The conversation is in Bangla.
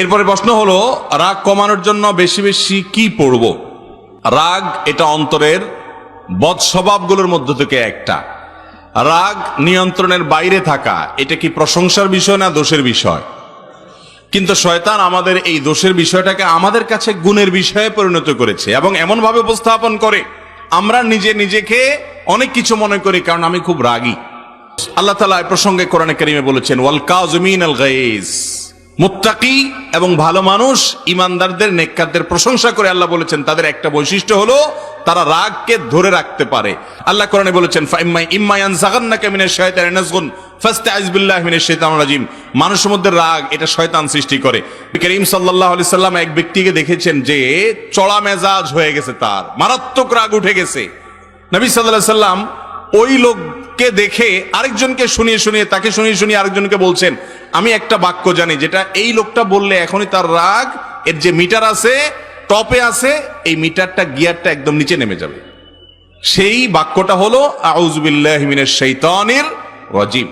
এরপরে প্রশ্ন হলো, রাগ কমানোর জন্য বেশি বেশি কি পড়ব? রাগ এটা অন্তরের বদ স্বভাবগুলোর মধ্য থেকে একটা। রাগ নিয়ন্ত্রণের বাইরে থাকা, এটা কি প্রশংসার বিষয় না দোষের বিষয়? কিন্তু শয়তান আমাদের এই দোষের বিষয়টাকে আমাদের কাছে গুণের বিষয়ে পরিণত করেছে এবং এমন ভাবে উপস্থাপন করে, আমরা নিজে নিজেকে অনেক কিছু মনে করি কারণ আমি খুব রাগী। আল্লাহ তালা প্রসঙ্গে কোরআনে কারিমে বলেছেন, ওয়াল কাজমিন আল গাইজ মুত্তাকি এবং ভালো মানুষ ইমানদারদের, নেককারদের প্রশংসা করে আল্লাহ বলেছেন, তাদের একটা বৈশিষ্ট্য হলো তারা রাগকে ধরে রাখতে পারে। আল্লাহ কোরআনে বলেছেন ফাইম্মাই ইম্মায়ান জাগান্নাকা মিনাশ শাইতানির নাজগুন ফাস্তাইজ বিল্লাহি মিনাশ শাইতানির রাজিম। মানুষের মধ্যে রাগ, এটা শয়তান সৃষ্টি করে। করিম সাল্লাল্লাহু আলাইহি সাল্লাম এক ব্যক্তিকে দেখেছেন যে চড়া মেজাজ হয়ে গেছে তার, মারাত্মক রাগ উঠে গেছে। নবী সাল্লাল্লাহু আলাইহি সাল্লাম ওই লোককে দেখে আরেকজনকে শুনিয়ে শুনিয়ে, তাকে শুনিয়ে শুনিয়ে আরেকজনকে বলছেন, আমি একটা বাক্য জানি, যেটা এই লোকটা বললে এখনই তার রাগ, এর যে মিটার আছে, টপে আছে, এই মিটারটা, গিয়ারটা একদম নিচে নেমে যাবে। সেই বাক্যটা হলো আউজবিল্লাহমিনের মিনাশ শাইতানির রাজিম।